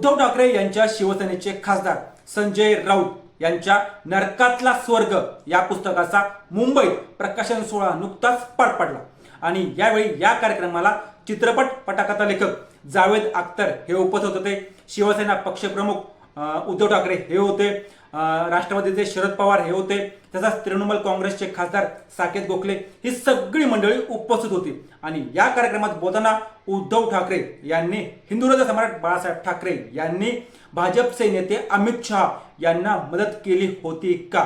उद्धव ठाकरे यांच्या शिवसेनेचे खासदार संजय राऊत यांच्या नरकातला स्वर्ग या पुस्तकाचा मुंबईत प्रकाशन सोहळा नुकताच पार पडला. आणि यावेळी या कार्यक्रमाला चित्रपट पटाकथा लेखक जावेद अख्तर हे उपस्थित होते. शिवसेना पक्षप्रमुख उद्धव ठाकरे हे होते. राष्ट्रवादीचे शरद पवार हे होते. तसंच तृणमूल काँग्रेसचे खासदार साकेत गोखले ही सगळी मंडळी उपस्थित होती. आणि या कार्यक्रमात बोलताना उद्धव ठाकरे यांनी हिंदू सम्राट बाळासाहेब ठाकरे यांनी भाजपचे नेते अमित शहा यांना मदत केली होती का?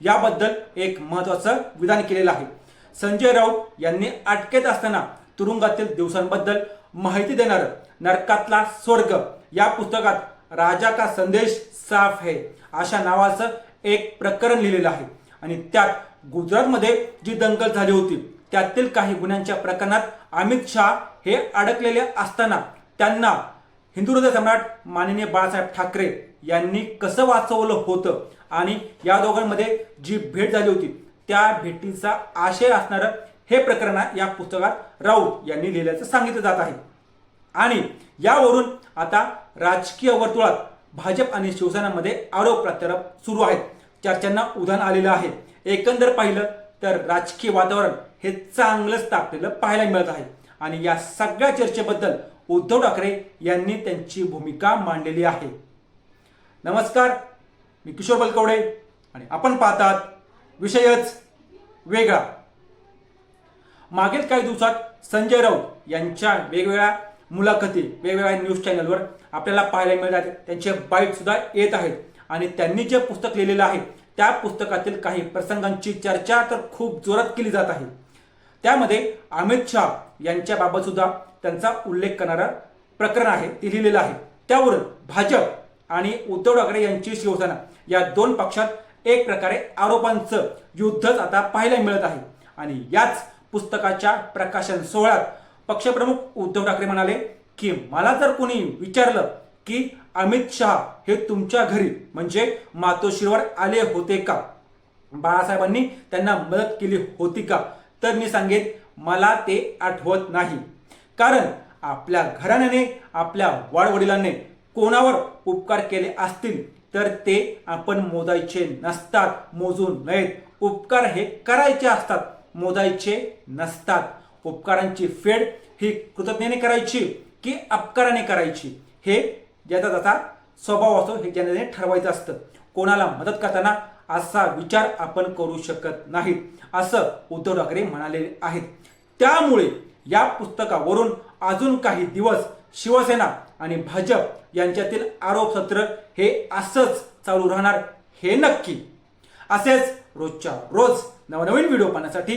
याबद्दल एक महत्वाचं विधान केलेलं आहे. संजय राऊत यांनी अटकेत असताना तुरुंगातील दिवसांबद्दल माहिती देणारं नरकातला स्वर्ग या पुस्तकात राजा का संदेश साफ है अशा नावाचं एक प्रकरण लिहिलेलं आहे. आणि त्यात गुजरातमध्ये जी दंगल झाली होती त्यातील काही गुन्ह्यांच्या प्रकरणात अमित शहा हे अडकलेले असताना त्यांना हिंदू हृदय सम्राट माननीय बाळासाहेब ठाकरे यांनी कसं वाचवलं होतं आणि या दोघांमध्ये जी भेट झाली होती त्या भेटीचा आशय असणारं हे प्रकरण या पुस्तकात राऊत यांनी लिहिल्याचं सांगितलं जात आहे. आणि यावरून आता राजकीय वर्तुळात भाजप आणि शिवसेनामध्ये आरोप प्रत्यारोप सुरू आहेत. चर्चांना उधाण आलेलं आहे. एकंदर पाहिलं तर राजकीय वातावरण हे चांगलंच तापलेलं पाहायला मिळत आहे. आणि या सगळ्या चर्चेबद्दल उद्धव ठाकरे यांनी त्यांची भूमिका मांडलेली आहे. नमस्कार मी किशोर बलकवडे आणि आपण पाहतात विषयच वेगळा. मागील काही दिवसात संजय राऊत यांच्या वेगवेगळ्या मुलाखती वेगवेगळ्या न्यूज चॅनलवर आपल्याला पाहायला मिळतात. त्यांचे बाईटसुद्धा येत आहेत. आणि त्यांनी जे पुस्तक लिहिलेलं आहे त्या पुस्तकातील काही प्रसंगांची चर्चा तर खूप जोरात केली जात आहे. त्यामध्ये अमित शहा यांच्याबाबत सुद्धा त्यांचा उल्लेख करणारं प्रकरण आहे ते लिहिलेलं आहे. त्यावरून भाजप आणि उद्धव ठाकरे यांची शिवसेना या दोन पक्षात एक प्रकारे आरोपांचं युद्धच आता पाहायला मिळत आहे. आणि याच पुस्तकाच्या प्रकाशन सोहळ्यात पक्षप्रमुख उद्धव ठाकरे म्हणाले की मला जर कोणी विचारलं की अमित शहा हे तुमच्या घरी म्हणजे मातोश्रीवर आले होते का? बाळासाहेबांनी त्यांना मदत केली होती का? तर मी सांगेन मला ते आठवत नाही. कारण आपल्या घराण्याने आपल्या वाडवडिलांनी कोणावर उपकार केले असतील तर ते आपण मोजायचे नसतात मोजू नयेत. उपकार हे करायचे असतात मोजायचे नसतात. उपकारांची फेड ही कृतज्ञाने करायची की अपकाराने करायची? हे ज्याचा त्याचा स्वभाव असतो हे ज्याने ठरवायचं असतं. कोणाला मदत करताना असा विचार आपण करू शकत नाहीत असं उद्धव ठाकरे म्हणाले आहेत. त्यामुळे या पुस्तकावरून अजून काही दिवस शिवसेना आणि भाजप यांच्यातील आरोप सत्र हे असंच चालू राहणार हे नक्की. असेच रोजच्या रोज नवनवीन व्हिडिओ पाहण्यासाठी